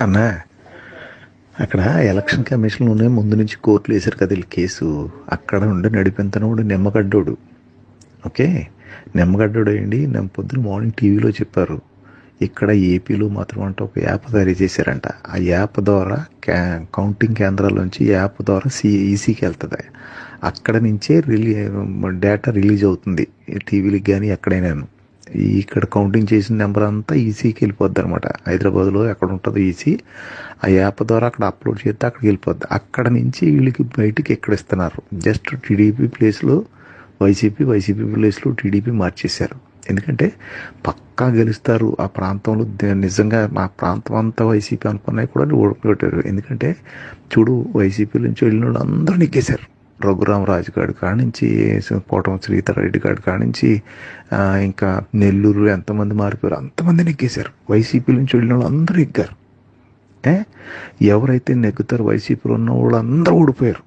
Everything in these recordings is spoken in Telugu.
అన్నా అక్కడ ఎలక్షన్ కమిషన్లోనే ముందు నుంచి కోర్టులు వేశారు కదా వీళ్ళు కేసు. అక్కడ ఉండి నడిపెంతనోడు నిమ్మగడ్డోడు. ఓకే? నిమ్మగడ్డోడు అయ్యండి నేను పొద్దున మార్నింగ్ టీవీలో చెప్పారు. ఇక్కడ ఏపీలో మాత్రం అంటే ఒక యాప్ తయారు చేశారంట. ఆ యాప్ ద్వారా క్యా కౌంటింగ్ కేంద్రాల నుంచి యాప్ ద్వారా సి ఈసీకి వెళ్తుంది. అక్కడ నుంచే రిలీ డేటా రిలీజ్ అవుతుంది. టీవీలకు కానీ ఎక్కడైనాను. ఇక్కడ కౌంటింగ్ చేసిన నెంబర్ అంతా ఈసీకి వెళ్ళిపోద్ది అనమాట హైదరాబాద్లో ఎక్కడ ఉంటుందో ఈసీ ఆ యాప్ ద్వారా అక్కడ అప్లోడ్ చేస్తే అక్కడికి వెళ్ళిపోద్ది. అక్కడ నుంచి వీళ్ళకి బయటికి ఎక్కడ ఇస్తున్నారు? జస్ట్ టీడీపీ ప్లేస్లో వైసీపీ వైసీపీ ప్లేస్లో టీడీపీ మార్చేశారు. ఎందుకంటే పక్కా గెలుస్తారు. ఆ ప్రాంతంలో నిజంగా మా ప్రాంతం అంతా వైసీపీ అనుకున్నాయి కూడా ఓడిపోయారు ఎందుకంటే చూడు వైసీపీ నుంచి వెళ్ళిన వాళ్ళు అందరూ నెగ్గేశారు రఘురామ్ రాజు గారి కాడ నుంచి కోటం శ్రీధరరెడ్డి గారి కాడ నుంచి ఇంకా నెల్లూరు ఎంతమంది మారిపోయారు? అంతమంది నెగ్గేశారు. వైసీపీ నుంచి వెళ్ళిన వాళ్ళు అందరూ ఎగ్గారు ఎవరైతే నెగ్గుతారో వైసీపీలో ఉన్న వాళ్ళు అందరూ ఓడిపోయారు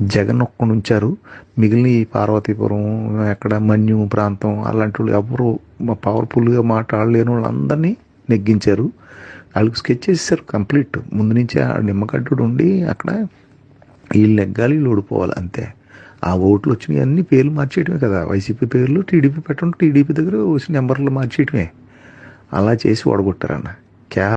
జగన్ ఒక్కడు ఉంచారు. మిగిలిన ఈ పార్వతీపురం ఎక్కడ మన్యు ప్రాంతం అలాంటి వాళ్ళు ఎవరు పవర్ఫుల్గా మాట్లాడలేని వాళ్ళందరినీ నెగ్గించారు. వాళ్ళకి స్కెచ్ చేసేసారు కంప్లీట్ ముందు నుంచి ఆ ఉండి అక్కడ వీళ్ళు నెగ్గాలి వీళ్ళు ఓడిపోవాలి అంతే. ఆ ఓట్లు వచ్చినాయి అన్ని పేర్లు మార్చేయటమే కదా. వైసీపీ పేర్లు టీడీపీ పెట్టడం టీడీపీ దగ్గర వచ్చిన నెంబర్లు మార్చేయటమే. అలా చేసి ఓడగొట్టారన్న. క్యా